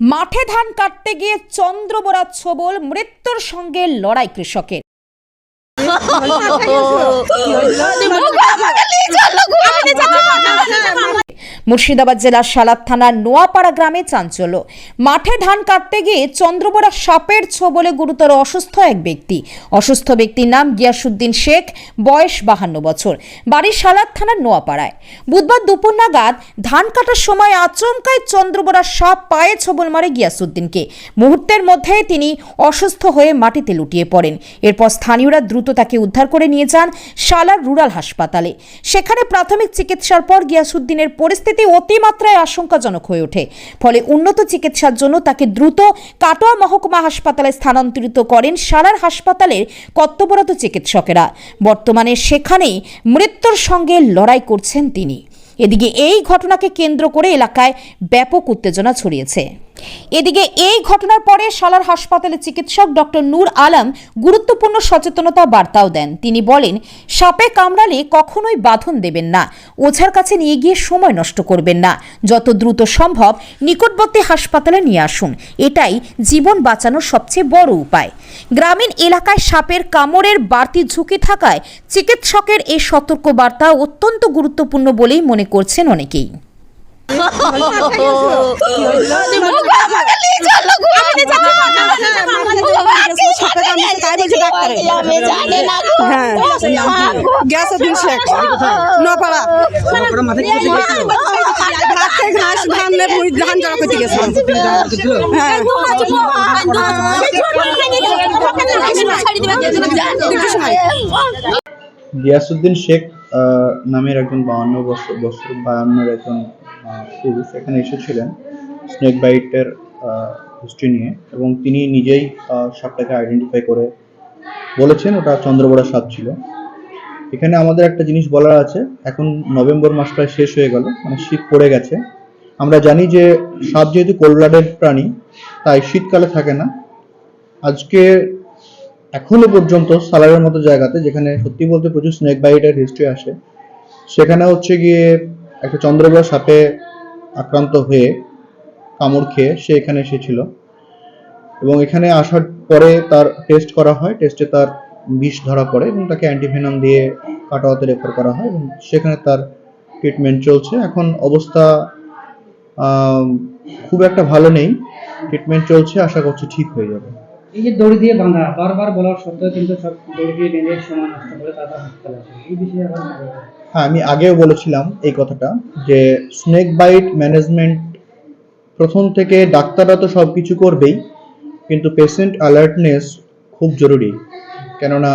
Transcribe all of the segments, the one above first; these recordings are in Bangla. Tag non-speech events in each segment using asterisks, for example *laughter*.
মাঠে ধান কাটতে গিয়ে চন্দ্রবোরা ছবল মৃত্যুর সঙ্গে লড়াই কৃষকের। *laughs* মুর্শিদাবাদ জেলার সালাদ থানার নোয়াপাড়া গ্রামে চাঞ্চল্য। মাঠে ধান কাটতে গিয়ে চন্দ্রবোরা সাপের ছোবলে গুরুতর অসুস্থ এক ব্যক্তি। অসুস্থ ব্যক্তির নাম গিয়াসুদ্দিন শেখ, বয়স বাহান্ন বছর। বাড়ি সালাদ থানার নোয়াপাড়ায়। বুধবার দুপুর নাগাদ ধান কাটার সময় আচমকায় চন্দ্রবোরা সাপ পায়ে ছোবল মারে গিয়াসুদ্দিনকে। মুহূর্তের মধ্যে তিনি অসুস্থ হয়ে মাটিতে লুটিয়ে পড়েন। এরপর স্থানীয়রা দ্রুত তাকে উদ্ধার করে নিয়ে যান সালার রুরাল হাসপাতালে। সেখানে প্রাথমিক চিকিৎসার পর গিয়াসুদ্দিনের পরিস্থিতি অতিমাত্রায় আশঙ্কাজনক হয়ে ওঠে। ফলে উন্নত চিকিৎসার জন্য তাকে দ্রুত কাটোয়া মহকুমা হাসপাতালে স্থানান্তরিত করেন সারার হাসপাতালের কর্তব্যরত চিকিৎসকেরা। বর্তমানে সেখানেই মৃত্যুর সঙ্গে লড়াই করছেন তিনি। এদিকে এই ঘটনাকে কেন্দ্র করে এলাকায় ব্যাপক উত্তেজনা ছড়িয়েছে। এদিকে এই ঘটনার পরে সালার হাসপাতালে চিকিৎসক ডক্টর নূর আলম গুরুত্বপূর্ণ সচেতনতা বার্তাও দেন। তিনি বলেন, সাপে কামড়ালে কখনোই বাঁধন দেবেন না, ওঝার কাছে নিয়ে গিয়ে সময় নষ্ট করবেন না। যত দ্রুত সম্ভব নিকটবর্তী হাসপাতালে নিয়ে আসুন, এটাই জীবন বাঁচানোর সবচেয়ে বড় উপায়। গ্রামীণ এলাকায় সাপের কামড়ের বাড়তি ঝুঁকি থাকায় চিকিৎসকের এই সতর্ক বার্তা অত্যন্ত গুরুত্বপূর্ণ বলেই মনে করছেন অনেকেই। শেখ ঘাস ধান জড়া করতে গেছে হ্যাঁ গিয়াসুদ্দিন শেখ নামের একজন বাউন্ন বছর বছর বায়ান্নর একজন পুরুষ এখানে এসেছিলেন স্নেক বাইটের হিস্ট্রি নিয়ে, এবং তিনি নিজেই সাপটাকে আইডেন্টিফাই করে বলেছেন, ওটা চন্দ্রবড়া সাপ ছিল। এখানে আমাদের একটা জিনিস বলার আছে, এখন নভেম্বর মাস প্রায় শেষ হয়ে গেল মানে শীত পড়ে গেছে। আমরা জানি যে সাপ যেহেতু কোল্ড প্রাণী, তাই শীতকালে থাকে না। আজকে এখনও পর্যন্ত সালারের মতো জায়গাতে, যেখানে সত্যি বলতে প্রচুর স্নেক বাইটের হিস্ট্রি আসে, সেখানে হচ্ছে গিয়ে একটা চন্দ্রগ্রহ সাপে আক্রান্ত হয়ে কামড় খেয়ে সে এখানে এসেছিল। এবং এখানে আসার পরে তার টেস্ট করা হয়। টেস্টে তার বিষ ধরা পড়ে এবং তাকে অ্যান্টিভেনাম দিয়ে কাটোয়াতে রেফার করা হয় এবং সেখানে তার ট্রিটমেন্ট চলছে। এখন অবস্থা খুব একটা ভালো নেই। ট্রিটমেন্ট চলছে। আশা করছি ঠিক হয়ে যাবে। এই যে দড়ি দিয়ে বাঁধা, বারবার বলার সত্ত্বেও কিন্তু সব দড়ি দিয়ে বেঁধে সময় নষ্ট করে তারা হাসপাতালে আসে এই বিষয়ে বলবেন? হ্যাঁ আমি আগেও বলেছিলাম এই কথাটা যে স্নেক বাইট ম্যানেজমেন্ট প্রথম থেকে ডাক্তাররা তো সব কিছু করবেই, কিন্তু পেশেন্ট অ্যালার্টনেস খুব জরুরি। কেননা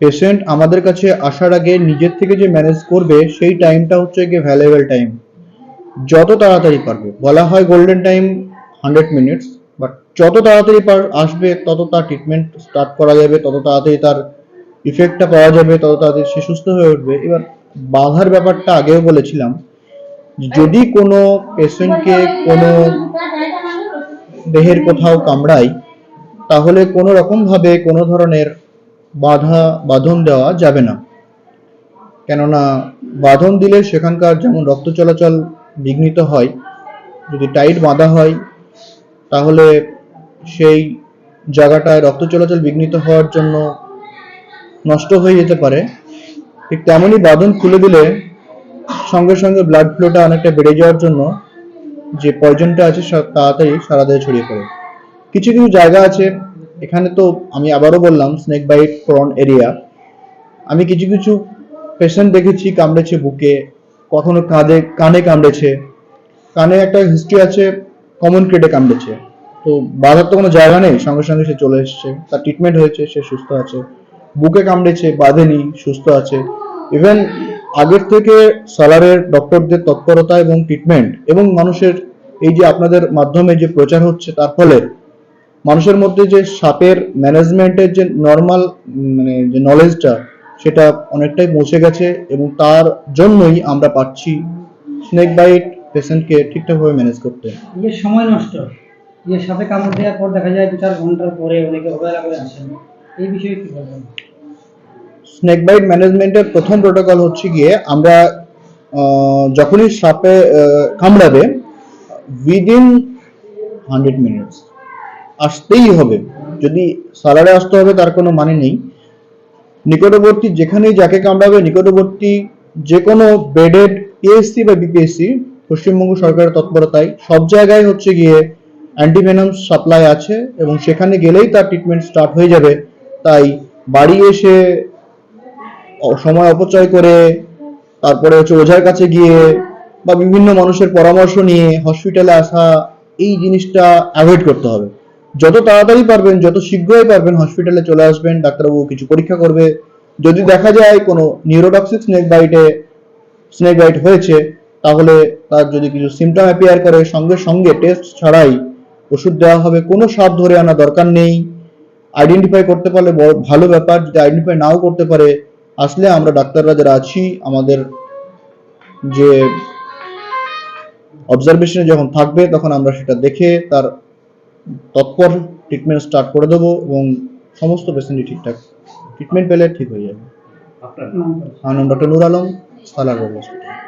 পেশেন্ট আমাদের কাছে আসার আগে নিজের থেকে যে ম্যানেজ করবে সেই টাইমটা হচ্ছে গিয়ে ভ্যালুয়েবল টাইম যত তাড়াতাড়ি পারবে। বলা হয় golden time hundred minutes but যত তাড়াতাড়ি আসবে, তত তার ট্রিটমেন্ট স্টার্ট করা যাবে, তত তাড়াতাড়ি তার ইফেক্টটা পাওয়া যাবে, তত তাড়াতাড়ি সে সুস্থ হয়ে উঠবে। এবার বাধার ব্যাপারটা আগেও বলেছিলাম, যদি কোনো পেশেন্টকে কোনো দেহের কোথাও কামড়ায়, তাহলে কোনো রকমভাবে কোনো ধরনের বাধা, বাঁধন দেওয়া যাবে না। কেননা বাঁধন দিলে সেখানকার যেমন রক্ত চলাচল বিঘ্নিত হয়, যদি টাইট বাঁধা হয় তাহলে সেই জায়গাটায় রক্ত চলাচল বিঘ্নিত হওয়ার জন্য নষ্ট হয়ে যেতে পারে। ঠিক তেমনই বাঁধন খুলে দিলে সঙ্গে সঙ্গে ব্লাড ফ্লোটা অনেকটা বেড়ে যাওয়ার জন্য যে পয়জনটা আছে তাড়াতাড়ি সারা দেহে ছড়িয়ে পড়ে। কিছু কিছু জায়গা আছে, এখানে তো আমি আবারও বললাম স্নেক বাইট প্রন এরিয়া আমি কিছু কিছু পেশেন্ট দেখেছি, কামড়েছে বুকে, কখনো কাঁধে, কানে কামড়েছে। কানে একটা হিস্ট্রি আছে কমন ক্রেডে কামড়েছে। তো বাধার তো কোনো জায়গা নেই, সঙ্গে সঙ্গে সে চলে এসেছে। তার ট্রিটমেন্ট হয়েছে, সে সুস্থ আছে। বুকে কামড়েছে, বাঁধেনি, সুস্থ আছে। ইভেন আগের থেকে সালারের ডক্টরদের তৎপরতা এবং ট্রিটমেন্ট এবং মানুষের এই যে আপনাদের মাধ্যমে যে প্রচার হচ্ছে, তার ফলে মানুষের মধ্যে যে সাপের ম্যানেজমেন্টের যে নর্মাল মানে যে নলেজটা সেটা অনেকটাই পৌঁছে গেছে এবং তার জন্যই আমরা পাচ্ছি। স্নেক বাইট পেশেন্টকে ঠিকঠাকভাবে ম্যানেজ করতে। এই সময় নষ্ট। এই যে সাপে কামড় দেওয়ার পর দেখা যায় দু চার ঘণ্টার পরে অনেকে অবহেলা করে আসেন। এই বিষয়ে কি বলবেন? স্নেক বাইট ম্যানেজমেন্টের প্রথম প্রোটোকল হচ্ছে গিয়ে আমরা যখনই সাপে কামড়াবে উইদিন হান্ড্রেড মিনিটস আসতেই হবে। যদি সালারে আসতে হবে তার কোনো মানে নেই। নিকটবর্তী যেখানেই যাকে কামড়াবে নিকটবর্তী যে কোনো বেডেড পিএসসি বা বিপিএসসি পশ্চিমবঙ্গ সরকারের তৎপরতায় সব জায়গায় হচ্ছে গিয়ে অ্যান্টিভেনাম সাপ্লাই আছে এবং সেখানে গেলেই তার ট্রিটমেন্ট স্টার্ট হয়ে যাবে। তাই বাড়ি এসে সময় অপচয় করে, তারপরে হচ্ছে ওঝার কাছে গিয়ে বা বিভিন্ন মানুষের পরামর্শ নিয়ে হসপিটালে আসা, এই জিনিসটা অ্যাভয়েড করতে হবে। যত তাড়াতাড়ি পারবেন, যত শীঘ্রই পারবেন হসপিটালে চলে আসবেন, ডাক্তারবাবু কিছু পরীক্ষা করবে। যদি দেখা যায় কোনো নিউরোটক্সিক স্নেক বাইটে স্নেক বাইট হয়েছে তাহলে তার যদি কিছু সিমটম অ্যাপিয়ার করে সঙ্গে সঙ্গে টেস্ট ছাড়াই ওষুধ দেওয়া হবে। কোনো সাপ ধরে আনা দরকার নেই। আইডেন্টিফাই করতে পারলে ভালো ব্যাপার। যদি আইডেন্টিফাই নাও করতে পারে আসলে আমরা ডাক্তাররা যারা আছি আমাদের যে অবজারভেশনে যখন থাকবে তখন আমরা সেটা দেখে তার তৎপর ট্রিটমেন্ট স্টার্ট করে দেবো এবং সমস্ত পেশেন্টই ঠিকঠাক ট্রিটমেন্ট পেলে ঠিক হয়ে যাবে। আমার নাম ডক্টর নুর আলম সালার হসপিটাল